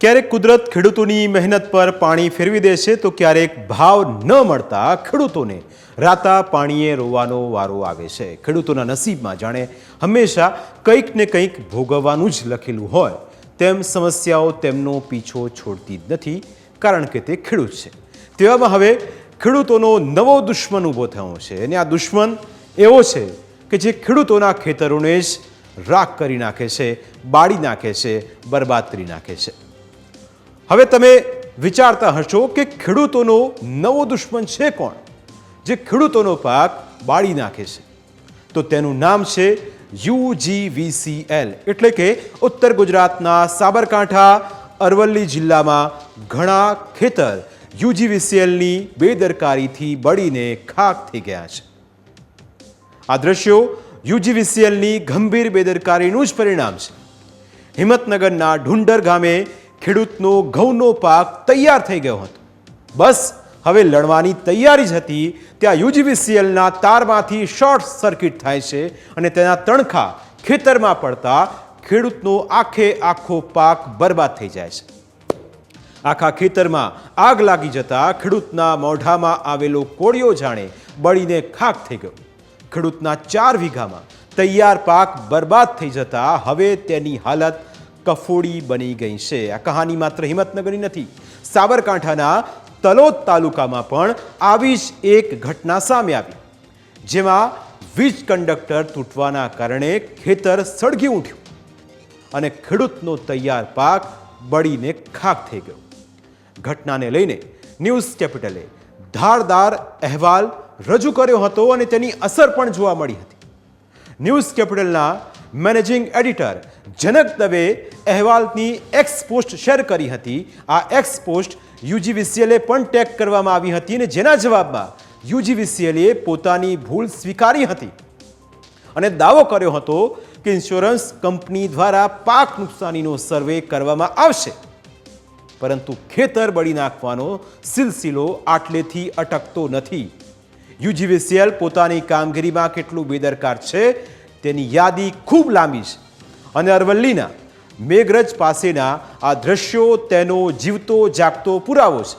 ક્યારેક કુદરત ખેડૂતોની મહેનત પર પાણી ફેરવી દે છે, તો ક્યારેક ભાવ ન મળતા ખેડૂતોને રાતા પાણીએ રોવાનો વારો આવે છે. ખેડૂતોના નસીબમાં જાણે હંમેશા કંઈક ને કંઈક ભોગવવાનું જ લખેલું હોય. તેમ સમસ્યાઓ તેમનો પીછો છોડતી જ નથી, કારણ કે તે ખેડૂત છે. તેવામાં હવે ખેડૂતોનો નવો દુશ્મન ઊભો થયો છે અને આ દુશ્મન એવો છે કે જે ખેડૂતોના ખેતરોને જ રાખ કરી નાખે છે, બાળી નાખે છે, બરબાદ કરી નાખે છે. હવે તમે વિચારતા હશો કે ખેડૂતોનો નવો દુશ્મન છે કોણ? જે ખેડૂતોનો પાક બાળી નાખે છે. તો તેનું નામ છે યુજીવીસીએલ એટલે કે ઉત્તર ગુજરાતના સાબરકાંઠા, અરવલ્લી જિલ્લામાં ઘણા ખેતર યુજીવીસીએલની બેદરકારીથી બળીને ખાક થઈ ગયા છે. આ દ્રશ્યો યુજીવીસીએલની ગંભીર બેદરકારીનું જ પરિણામ છે. હિંમતનગરના ઢુંડર ગામે ખેડૂતનો ઘઉંનો પાક તૈયાર થઈ ગયો હતો. બસ, હવે લડવાની તૈયારી જ હતી. ત્યાં યુજીવીસીએલના તારમાંથી શોર્ટ સર્કિટ થાય છે અને તેના તણખા ખેતરમાં પડતા ખેડૂતનો આખે આખો પાક બરબાદ થઈ જાય છે. આખા ખેતરમાં આગ લાગી જતા ખેડૂતના મોઢામાં આવેલો કોળિયો જાણે બળીને ખાક થઈ ગયો. ખેડૂતના ચાર વીઘામાં તૈયાર પાક બરબાદ થઈ જતા હવે તેની હાલત કફોડી બની ગઈ છે. આ કહાની માત્ર હિંમતનગરની નથી, સાબરકાંઠાના તલોદ તાલુકામાં પણ આવી જ એક ઘટના સામે આવી, જેમાં વીજ કંડક્ટર તૂટવાના કારણે ખેતર સળગી ઉઠ્યું અને ખેડૂતનો તૈયાર પાક બળીને ખાક થઈ ગયો. ઘટનાને લઈને ન્યૂઝ કેપિટલે ધારદાર અહેવાલ રજૂ કર્યો હતો અને તેની અસર પણ જોવા મળી હતી. ન્યૂઝ કેપિટલના મેનેજિંગ એડિટર. જનક દવે અહેવાલની એક્સ પોસ્ટ શેર કરી હતી. આ એક્સ પોસ્ટ યુજીવીસીએલે પણ ટેગ કરવામાં આવી હતી અને જેના જવાબમાં યુજીવીસીએલે પોતાની ભૂલ સ્વીકારી હતી. અને દાવો કર્યો હતો કે ઇન્સ્યોરન્સ કંપની દ્વારા પાક નુકસાનીનો સર્વે કરવામાં આવશે. પરંતુ ખેતર બળી નાખવાનો સિલસિલો આટલેથી અટકતો નથી. યુજીવીસીએલ પોતાની કામગીરીમાં કેટલું બેદરકાર છે તેની યાદી ખૂબ લાંબી છે. અને અરવલ્લીના મેઘરજ પાસેના આ દ્રશ્યો તેનો જીવતો, જાગતો પુરાવો છે.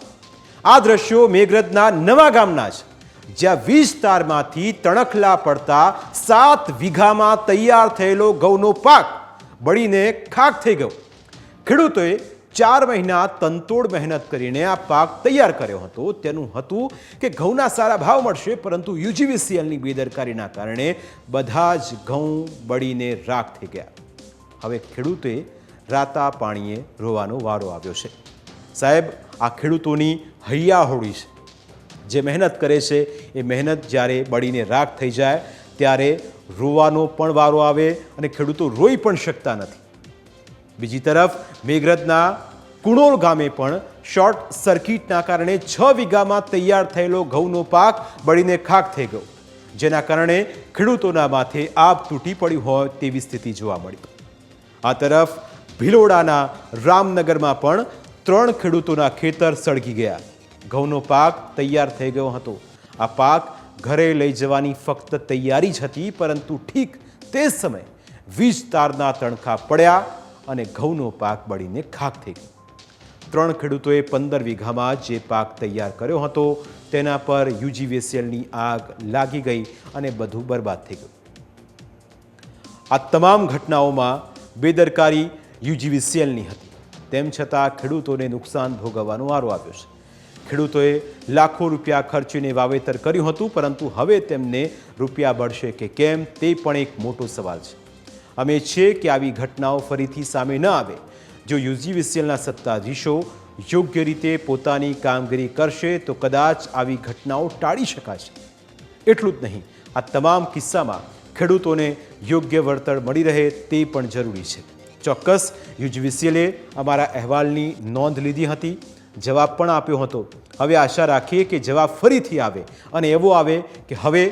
આ દ્રશ્યો મેઘરજના નવા ગામના છે. જ્યાં વીજ તારમાંથી તણખલા પડતા સાત વીઘામાં તૈયાર થયેલો ઘઉંનો પાક બળીને ખાક થઈ ગયો. ખેડૂતોએ ચાર મહિના તંતોડ મહેનત કરીને આ પાક તૈયાર કર્યો હતો. તેનું હતું કે ઘઉંના સારા ભાવ મળશે, પરંતુ યુજીવીસીએલની બેદરકારીના કારણે બધા જ ઘઉં બળીને રાખ થઈ ગયા. હવે ખેડૂતોએ રાતા પાણીએ રોવાનો વારો આવ્યો છે. સાહેબ, આ ખેડૂતોની હૈયાહોળી છે. જે મહેનત કરે છે, એ મહેનત જ્યારે બળીને રાખ થઈ જાય, ત્યારે રોવાનો પણ વારો આવે અને ખેડૂતો રોઈ પણ શકતા નથી. બીજી તરફ, મેઘરજના કુણોલ ગામે પણ શોર્ટ સર્કિટના કારણે છ વીઘામાં તૈયાર થયેલો ઘઉંનો પાક બળીને ખાક થઈ ગયો. જેના કારણે ખેડૂતોના માથે આબ તૂટી પડ્યું હોય તેવી સ્થિતિ જોવા મળી. આ તરફ, ભિલોડાના રામનગરમાં પણ ત્રણ ખેડૂતોના ખેતર સળગી ગયા. ઘઉંનો પાક તૈયાર થઈ ગયો હતો. આ પાક ઘરે લઈ જવાની ફક્ત તૈયારી જ હતી, પરંતુ ઠીક તે જ સમયે વીજ તારના તણખા પડ્યા. અને ઘઉંનો પાક બળીને ખાક થઈ ગયો. ત્રણ ખેડૂતોએ પંદર વીઘામાં જે પાક તૈયાર કર્યો હતો, તેના પર યુજીવીસીએલની આગ લાગી ગઈ અને બધું બરબાદ થઈ ગયું. આ તમામ ઘટનાઓમાં બેદરકારી યુજીવીસીએલની હતી. તેમ છતાં ખેડૂતોને નુકસાન ભોગવવાનો વારો આવ્યો છે. ખેડૂતોએ લાખો રૂપિયા ખર્ચીને વાવેતર કર્યું હતું, પરંતુ હવે તેમને રૂપિયા બળશે કે કેમ, તે પણ એક મોટો સવાલ છે. અમે છીએ કે આવી ઘટનાઓ ફરીથી સામે ન આવે. જો યુજીવીસીએલના સત્તાધીશો યોગ્ય રીતે પોતાની કામગીરી કરશે, તો કદાચ આવી ઘટનાઓ ટાળી શકાશે. એટલું જ નહીં. આ તમામ કિસ્સામાં ખેડૂતોને યોગ્ય વળતર મળી રહે તે પણ જરૂરી છે. ચોક્કસ, યુજીવીસીએલે અમારા અહેવાલની નોંધ લીધી હતી, જવાબ પણ આપ્યો હતો. હવે આશા રાખીએ કે જવાબ ફરીથી આવે અને એવો આવે કે હવે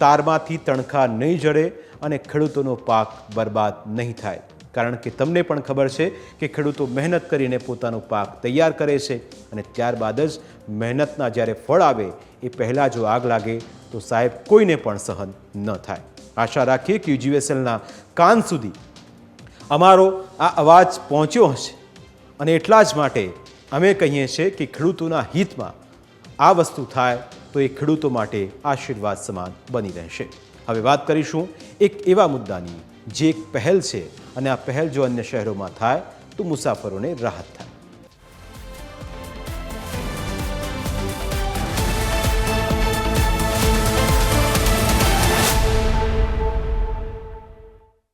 તારમાંથી તણખા નહીં જડે અને ખેડૂતોનો પાક બરબાદ નહીં થાય. કારણ કે તમને પણ ખબર છે કે ખેડૂતો મહેનત કરીને પોતાનો પાક તૈયાર કરે છે અને ત્યારબાદ જ મહેનતના જ્યારે ફળ આવે એ પહેલાં જો આગ લાગે તો સાહેબ કોઈને પણ સહન ન થાય. આશા રાખીએ કે યુજીવેસએલના કાન સુધી અમારો આ અવાજ પહોંચ્યો હશે. અને એટલા જ માટે અમે કહીએ છીએ કે ખેડૂતોના હિતમાં આ વસ્તુ થાય તો એ ખેડૂતો માટે આશીર્વાદ સમાન બની રહેશે. હવે વાત કરીશું એક એવા મુદ્દાની. જે એક પહેલ છે અને આ પહેલ જો અન્ય શહેરોમાં થાય તો મુસાફરોને રાહત થાય.